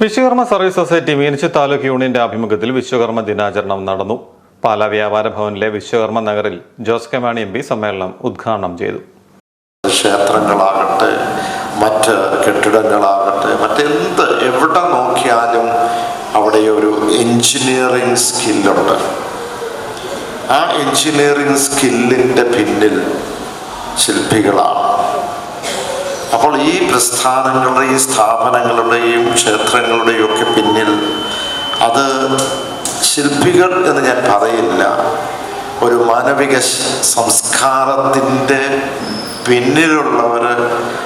Vishwakarma service society Meenachil taluk യൂണിയന്റെ ആഭിമുഖ്യത്തിൽ വിശ്വകർമ്മ ദിനാചരണം നടന്നു. പാലാ വ്യാപാര ഭവനിലെ വിശ്വകർമ്മ നഗറിൽ Jose K Mani M P സമ്മേളനം ഉദ്ഘാടനം ചെയ്തു. ക്ഷേത്രങ്ങളാകട്ടെ മറ്റ് കെട്ടിടങ്ങളാകട്ടെ മറ്റെന്ത് എവിടെ നോക്കിയാലും അവിടെ ഒരു എഞ്ചിനീയറിംഗ് സ്കില്ലുണ്ട്. ആ എഞ്ചിനീയറിംഗ് സ്കില്ലിന്റെ പിന്നിൽ ശില്പികളാണ്. അപ്പോൾ ഈ പ്രസ്ഥാനങ്ങളുടെയും സ്ഥാപനങ്ങളുടെയും ക്ഷേത്രങ്ങളുടെയും ഒക്കെ പിന്നിൽ അത് ശില്പികൾ എന്ന് ഞാൻ പറയില്ല. ഒരു മാനവിക സംസ്കാരത്തിന്റെ പിന്നിലുള്ളവർ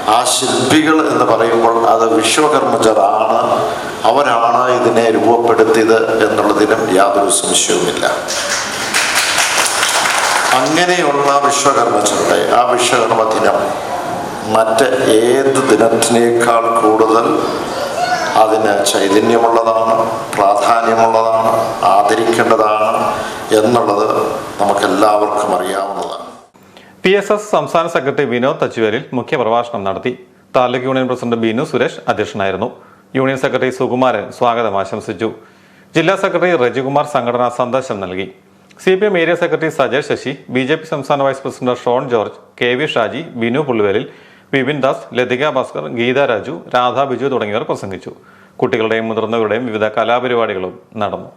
ആ ശില്പികൾ എന്ന് പറയുമ്പോൾ അത് വിശ്വകർമ്മജരാണ്. അവരാണ് ഇതിനെ രൂപപ്പെടുത്തിയത് എന്നുള്ളതിനും യാതൊരു സംശയവുമില്ല. അങ്ങനെയുള്ള വിശ്വകർമ്മജരുടെ ആ വിശ്വകർമ്മ ദിനം മറ്റ് ഏത് ദിനത്തിനേക്കാൾ കൂടുതൽ അതിന് ചൈതന്യമുള്ളതാണ് പ്രാധാന്യമുള്ളതാണ് ആദരിക്കേണ്ടതാണ് എന്നുള്ളത് നമുക്കെല്ലാവർക്കും അറിയാവുന്നതാണ്. പി എസ് എസ് സംസ്ഥാന സെക്രട്ടറി വിനോദ് തച്ചുവേലിൽ മുഖ്യപ്രഭാഷണം നടത്തി. താലൂക്ക് യൂണിയൻ പ്രസിഡന്റ് ബിനു സുരേഷ് അധ്യക്ഷനായിരുന്നു. യൂണിയൻ സെക്രട്ടറി സുകുമാരൻ സ്വാഗതം ആശംസിച്ചു. ജില്ലാ സെക്രട്ടറി റജികുമാർ സംഘടനാ സന്ദേശം നൽകി. C P M area secretary Sajay Sasi B J P സംസ്ഥാന vice president Shone George K V Shaji Binu Pulluvelil Vipin Das Lathika Bhaskar Geetha Raju Radha Biju തുടങ്ങിയവർ പ്രസംഗിച്ചു. കുട്ടികളുടെയും മുതിർന്നവരുടെയും വിവിധ കലാപരിപാടികളും നടന്നു.